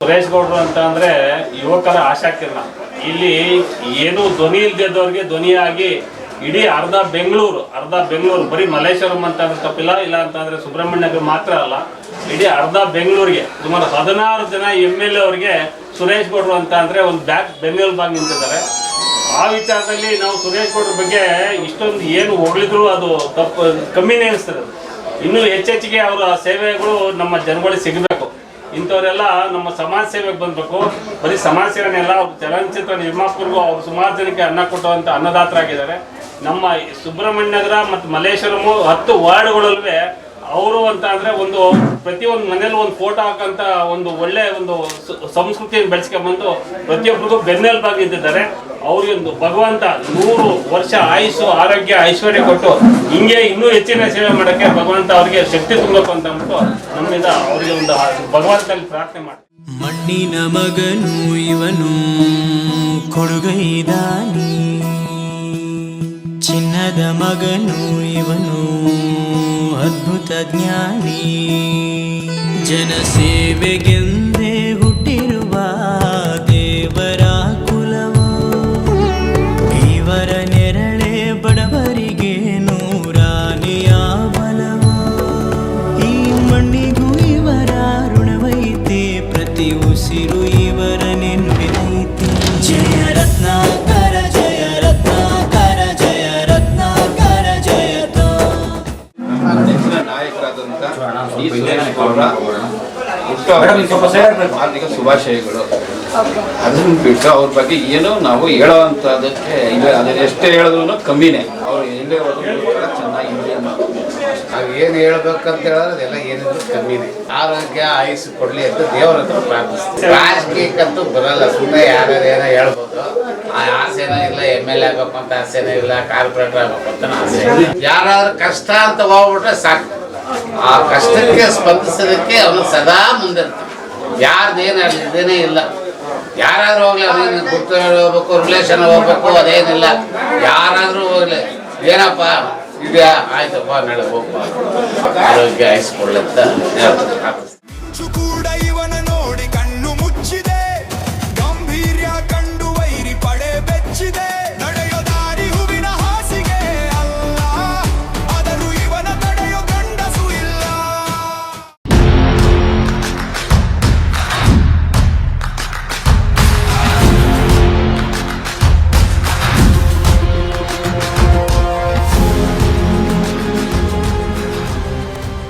ಸುರೇಶ್ ಗೌಡ್ರು ಅಂತ ಅಂದ್ರೆ ಯುವಕರ ಆಶಾಕಿರಣ. ಇಲ್ಲಿ ಏನು ಧ್ವನಿ ಇಲ್ದಿದ್ದವ್ರಿಗೆ ಧ್ವನಿಯಾಗಿ ಇಡೀ ಅರ್ಧ ಬೆಂಗಳೂರು ಅರ್ಧ ಬೆಂಗಳೂರು, ಬರೀ ಮಲ್ಲೇಶ್ವರಂ ಅಂತ ಅಂದ್ರೆ ತಪ್ಪಿಲ್ಲ, ಇಲ್ಲ ಅಂತಂದ್ರೆ ಸುಬ್ರಹ್ಮಣ್ಯ ಮಾತ್ರ ಅಲ್ಲ, ಇಡೀ ಅರ್ಧ ಬೆಂಗಳೂರಿಗೆ, ಸುಮಾರು ಹದಿನಾರು ಜನ ಎಂ ಎಲ್ ಎ ಅವರಿಗೆ ಸುರೇಶ್ ಗೌಡ್ರು ಅಂತ ಅಂದ್ರೆ ಒಂದು ಬ್ಯಾಕ್ ಬೆನ್ನೆಲುಬಾಗಿ ನಿಂತಿದ್ದಾರೆ. ಆ ವಿಚಾರದಲ್ಲಿ ನಾವು ಸುರೇಶ್ ಗೌಡ್ರ ಬಗ್ಗೆ ಇಷ್ಟೊಂದು ಏನು ಹೊಗಳಿದ್ರು ಅದು ತಪ್ಪು ಕಮ್ಮಿನೇ ಅನಿಸ್ತದೆ. ಇನ್ನೂ ಹೆಚ್ಚೆಚ್ಚಿಗೆ ಅವರ ಸೇವೆಗಳು ನಮ್ಮ ಜನಗಳಿಗೆ ಸಿಗಬೇಕು. ಇಂಥವರೆಲ್ಲ ನಮ್ಮ ಸಮಾಜ ಸೇವೆಗೆ ಬಂದಬೇಕು ಬರೀ ಸಮಾಜ ಸೇವೆನೆಲ್ಲ ಅವ್ರ ಚಲನಚಿತ್ರ ನಿರ್ಮಾಪಕರಿಗೂ ಅವ್ರು ಸುಮಾರು ಜನಕ್ಕೆ ಅನ್ನ ಕೊಟ್ಟುವಂಥ ಅನ್ನದಾತರಾಗಿದ್ದಾರೆ. ನಮ್ಮ ಈ ಸುಬ್ರಹ್ಮಣ್ಯ ನಗರ ಮತ್ತು ಮಲ್ಲೇಶ್ವರಮು ಹತ್ತು ವಾರ್ಡ್ಗಳಲ್ವೇ ಅವರು ಅಂತ ಅಂದ್ರೆ ಒಂದು ಪ್ರತಿಯೊಂದು ಮನೇಲಿ ಒಂದು ಫೋಟೋ ಹಾಕಂತ ಒಂದು ಒಳ್ಳೆ ಒಂದು ಸಂಸ್ಕೃತಿಯನ್ನು ಬೆಳೆಸ್ಕೊಂಡ್ಬಂದು ಪ್ರತಿಯೊಬ್ಬರಿಗೂ ಬೆನ್ನೆಲ್ ನಿಂತಿದ್ದಾರೆ. ಅವ್ರಿಗೆ ಒಂದು ಭಗವಂತ ನೂರು ವರ್ಷ ಆಯುಸ್ಸು, ಆರೋಗ್ಯ, ಐಶ್ವರ್ಯ ಕೊಟ್ಟು ಹಿಂಗೆ ಇನ್ನೂ ಹೆಚ್ಚಿನ ಸೇವೆ ಮಾಡೋಕ್ಕೆ ಭಗವಂತ ಅವ್ರಿಗೆ ಶಕ್ತಿ ತುಂಬಬೇಕು ಅಂತ ಅಂದ್ಬಿಟ್ಟು ನಮ್ಮಿಂದ ಅವರಿಗೆ ಒಂದು ಭಗವಂತನಲ್ಲಿ ಪ್ರಾರ್ಥನೆ ಮಾಡಿ ಮಣ್ಣಿನ ಮಗನು ಇವನು ಕೊಡುಗೈದಾನಿ. ಚಿನ್ನದ ಮಗನು ಇವನು ಅದ್ಭುತ ಜ್ಞಾನಿ ಜನಸೇವೆಗೆಂದೇ ಈ ಸುರೇಶ್ ಹಾರ್ದಿಕ ಶುಭಾಶಯಗಳು. ಅದನ್ನ ಬಿಟ್ಟು ಅವ್ರ ಬಗ್ಗೆ ಏನೋ ನಾವು ಹೇಳೋವಂಥದ್ದಕ್ಕೆ ಇಲ್ಲ ಅದನ್ನ ಎಷ್ಟೇ ಹೇಳಿದ್ರು ಕಮ್ಮಿನೇ. ಅವ್ರು ಎಲ್ಲೇ ಚೆನ್ನಾಗಿ. ನಾವು ಏನು ಹೇಳ್ಬೇಕಂತ ಹೇಳಿದ್ರೆ ಅದೆಲ್ಲ ಏನಿದ್ರು ಕಮ್ಮಿನೇ. ಆರೋಗ್ಯ ಆಯುಸ್ ಕೊಡ್ಲಿ ಅಂತ ದೇವರ ಹತ್ರ ಪ್ರಾರ್ಥಿಸ್ತೀವಿ. ರಾಜಕೀಯಕ್ಕಂತೂ ಬರಲ್ಲ. ಸುಮ್ಮನೆ ಯಾರ್ಯಾರು ಏನೋ ಹೇಳ್ಬೋದು. ಆ ಆಸೆನೂ ಇಲ್ಲ ಎಂ ಎಲ್ ಎ ಆಗ್ಬೇಕು ಅಂತ ಆಸೆನೂ ಇಲ್ಲ ಕಾರ್ಪೊರೇಟರ್ ಆಗ್ಬೇಕು ಅಂತ ಆಸೆ ಯಾರಾದ್ರೂ ಕಷ್ಟ ಅಂತ ಹೋಗ್ಬಿಟ್ರೆ ಸಾಕು. ಆ ಕಷ್ಟಕ್ಕೆ ಸ್ಪಂದಿಸೋದಕ್ಕೆ ಅವನು ಸದಾ ಮುಂದೆ ಯಾರ್ದೇನು ಇದೇನೇ ಇಲ್ಲ. ಯಾರಾದ್ರೂ ಹೋಗ್ಲಿ ಅವನೇನು ಗುರ್ತು ಹೋಗ್ಬೇಕು ರಿಲೇಷನ್ ಹೋಗ್ಬೇಕು, ಅದೇನಿಲ್ಲ. ಯಾರಾದ್ರೂ ಹೋಗ್ಲಿ, ಏನಪ್ಪ? ಇದೆಯಾ? ಆಯ್ತಪ್ಪ ನಡೆ ಹೋಗ್ಬಾ. ಆರೋಗ್ಯ ಆಯಿಸ್ಕೊಳ್ಳಂತ